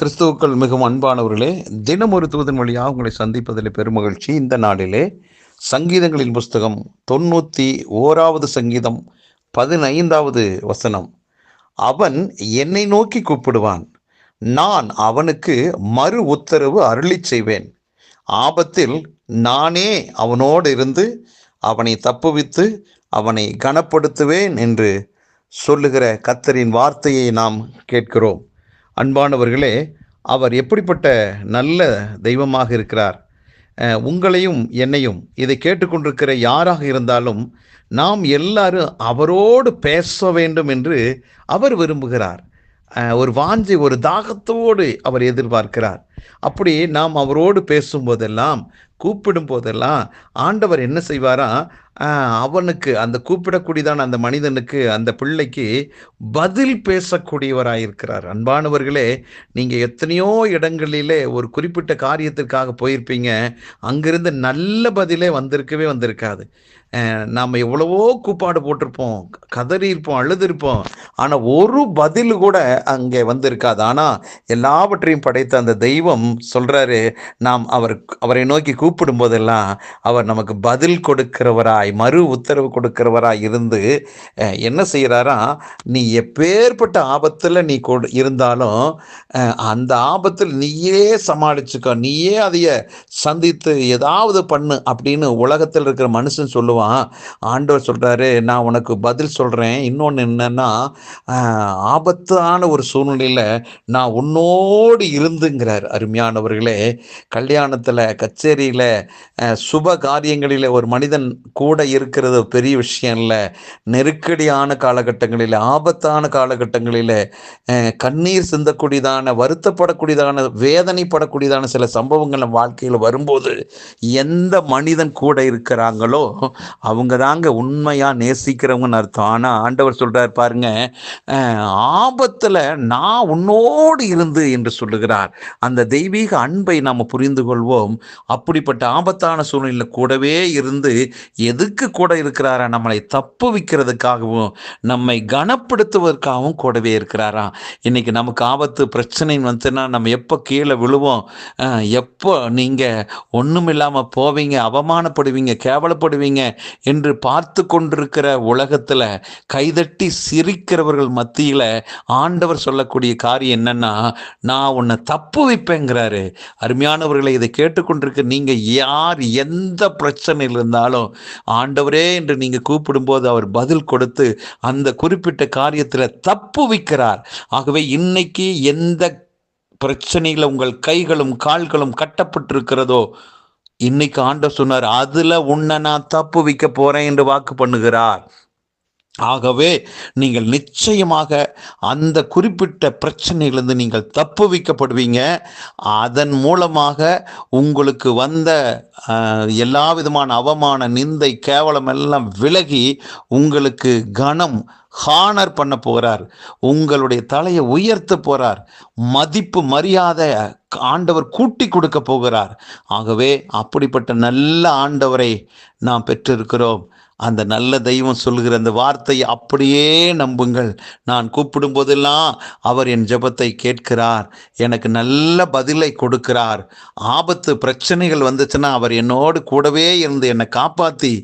கிறிஸ்துவுக்கள் மிகவும் அன்பானவர்களே தினம் ஒரு தூதன் வழியாக உங்களை சந்திப்பதில் பெருமகிழ்ச்சி. இந்த நாளிலே சங்கீதங்களின் புஸ்தகம் தொண்ணூற்றி ஓராவது சங்கீதம் பதினைந்தாவது வசனம். அவன் என்னை நோக்கி கூப்பிடுவான். நான் அவனுக்கு மறு உத்தரவு அருளி செய்வேன். ஆபத்தில் நானே அவனோடு இருந்து அவனை தப்புவித்து அவனை கனப்படுத்துவேன் என்று சொல்லுகிற கத்தரின் வார்த்தையை நாம் கேட்கிறோம். அன்பானவர்களே அவர் எப்படிப்பட்ட நல்ல தெய்வமாக இருக்கிறார்? உங்களையும் என்னையும் இதை கேட்டுக்கொண்டிருக்கிற யாராக இருந்தாலும் நாம் எல்லாரும் அவரோடு பேச வேண்டும் என்று அவர் விரும்புகிறார். ஒரு வாஞ்சை ஒரு தாகத்தோடு அவர் எதிர்பார்க்கிறார். அப்படி நாம் அவரோடு பேசும்போதெல்லாம் கூப்பிடும் போதெல்லாம் ஆண்டவர் என்ன செய்வாரா? அவனுக்கு அந்த கூப்பிடக்கூடியதான அந்த மனிதனுக்கு அந்த பிள்ளைக்கு பதில் பேசக்கூடியவராயிருக்கிறார். அன்பானவர்களே நீங்கள் எத்தனையோ இடங்களிலே ஒரு குறிப்பிட்ட காரியத்திற்காக போயிருப்பீங்க. அங்கிருந்து நல்ல பதிலே வந்திருக்கவே வந்திருக்காது. நாம் எவ்வளவோ கூப்பாடு போட்டிருப்போம் கதறியிருப்போம் அழுதுருப்போம். ஆனால் ஒரு பதில் கூட அங்கே வந்திருக்காது. ஆனால் எல்லாவற்றையும் படைத்த அந்த தெய்வம் சொல்கிறாரு நாம் அவர் அவரை நோக்கி கூப்பிடும் போதெல்லாம் அவர் நமக்கு பதில் கொடுக்கிறவராய் மறு உத்தரவு கொடுக்கிறவராய் இருந்து என்ன செய்கிறாரா? நீ எப்பேற்பட்ட ஆபத்தில் நீ கொடு இருந்தாலும் அந்த ஆபத்தில் நீயே சமாளிச்சுக்கோ நீயே அதைய சந்தித்து ஏதாவது பண்ணு அப்படின்னு உலகத்தில் இருக்கிற மனுஷன் சொல்லுவான். ஆண்டவர் சொல்கிறாரு நான் உனக்கு பதில் சொல்கிறேன் இன்னொன்று என்னன்னா ஆபத்தான ஒரு சூழ்நிலையில் நான் உன்னோடு இருந்துங்கிறார் அருமையானவர்களே. கல்யாணத்தில் கச்சேரியில் அஹ், சுப காரியங்களில் ஒரு மனிதன் கூட இருக்கிறது பெரிய விஷயம் இல்லை. நெருக்கடியான காலகட்டங்களில் ஆபத்தான காலகட்டங்களில் கண்ணீர் சிந்தக்கூடியதான வருத்தப்படக்கூடியதான வேதனைப்படக்கூடியதான சில சம்பவங்கள் வாழ்க்கையில் வரும்போது எந்த மனிதன் கூட இருக்கிறாங்களோ அவங்க தாங்க உண்மையாக நேசிக்கிறவங்கன்னு அர்த்தம். ஆனால் ஆண்டவர் சொல்கிறார் பாருங்க ஆபத்தில் நான் உன்னோடு இருந்து என்று சொல்லுகிறார். அந்த தெய்வீக அன்பை நாம் புரிந்து கொள்வோம். அப்படிப்பட்ட ஆபத்தான சூழ்நிலையில் கூடவே இருந்து எதுக்கு கூட இருக்கிறாரா? நம்மளை தப்பு வைக்கிறதுக்காகவும் நம்மை கனப்படுத்துவதற்காகவும் கூடவே இருக்கிறாரா? இன்னைக்கு நமக்கு ஆபத்து பிரச்சனை வந்துன்னா நம்ம எப்போ கீழே விழுவோம்? எப்போ நீங்கள் ஒன்றும் இல்லாமல் போவீங்க அவமானப்படுவீங்க கேவலப்படுவீங்க என்று பார்த்து கொண்டிருக்கிற உலகத்தில் கைதட்டி சிரிக்கிறவர்கள் மத்தியில் ஆண்டவர் சொல்லக்கூடிய காரியம் என்னன்னா நான் உன்னை தப்பு வைப்பேங்கிறாரு. அருமையானவர்களை இதை கேட்டுக்கொண்டிருக்க நீங்கள் யார் எந்த பிரச்சனையில் இருந்தாலும் ஆண்டவரே என்று நீங்கள் கூப்பிடும்போது அவர் பதில் கொடுத்து அந்த குறிப்பிட்ட காரியத்தில் தப்பு வைக்கிறார். ஆகவே இன்னைக்கு எந்த பிரச்சனையில் உங்கள் கைகளும் கால்களும் கட்டப்பட்டிருக்கிறதோ இன்னைக்கு ஆண்டவர் சொன்னார் அதில் உன்னை நான் தப்பு வைக்க போகிறேன் என்று வாக்கு பண்ணுகிறார். ஆகவே நீங்கள் நிச்சயமாக அந்த குறிப்பிட்ட பிரச்சனையிலிருந்து நீங்கள் தப்பு வைக்கப்படுவீங்க. அதன் மூலமாக உங்களுக்கு வந்த எல்லா விதமான அவமான நிந்தை கேவலம் எல்லாம் விலகி உங்களுக்கு கனம் ஹானர் பண்ண போகிறார் உங்களுடைய தலையை உயர்த்த போகிறார் மதிப்பு மரியாதை ஆண்டவர் கூட்டி கொடுக்க போகிறார். ஆகவே அப்படிப்பட்ட நல்ல ஆண்டவரை நாம் பெற்றிருக்கிறோம். அந்த நல்ல தெய்வம் சொல்லுகிற அந்த வார்த்தையை அப்படியே நம்புங்கள். நான் கூப்பிடும் போதெல்லாம் அவர் என் ஜெபத்தை கேட்கிறார். எனக்கு நல்ல பதிலை கொடுக்கிறார். ஆபத்து பிரச்சனைகள் வந்துச்சுன்னா அவர் என்னோடு கூடவே இருந்து என்னை காப்பாற்றி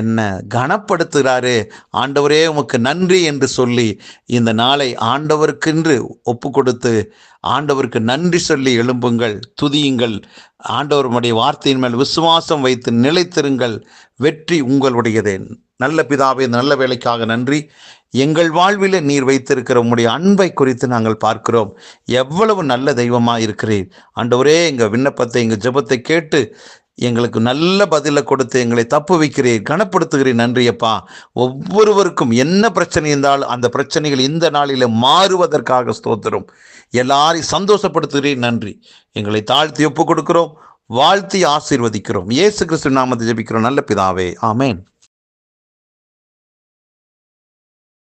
என்னை கனப்படுத்துகிறாரு. ஆண்டவரே உமக்கு நன்றி என்று சொல்லி இந்த நாளை ஆண்டவருக்கென்று ஒப்பு கொடுத்து ஆண்டவருக்கு நன்றி சொல்லி எழும்புங்கள் துதியுங்கள். ஆண்டவருடைய வார்த்தையின் மேல் விசுவாசம் வைத்து நிலைத்திருங்கள். வெற்றி உங்களுடையதே. நல்ல பிதாவே நல்ல வேலைக்காக நன்றி. எங்கள் வாழ்வில் நீர் வைத்திருக்கிற உம்முடைய அன்பை குறித்து நாங்கள் பார்க்கிறோம். எவ்வளவு நல்ல தெய்வமாக இருக்கிறீர். ஆண்டவரே எங்கள் விண்ணப்பத்தை எங்கள் ஜெபத்தை கேட்டு எங்களுக்கு நல்ல பதிலை கொடுத்து எங்களை தப்பு வைக்கிறீர் கனப்படுத்துகிறீர். நன்றியப்பா. ஒவ்வொருவருக்கும் என்ன பிரச்சனை இருந்தாலும் அந்த பிரச்சனைகள் இந்த நாளில் மாறுவதற்காக ஸ்தோத்திரம். எல்லாரையும் சந்தோஷப்படுத்துகிறீர். நன்றி. எங்களை தாழ்த்தி ஒப்பு கொடுக்கிறோம். வாழ்த்தி ஆசீர்வதிக்கிறோம். இயேசு கிறிஸ்து நாமத்தை ஜபிக்கிறோம். நல்ல பிதாவே. ஆமேன்.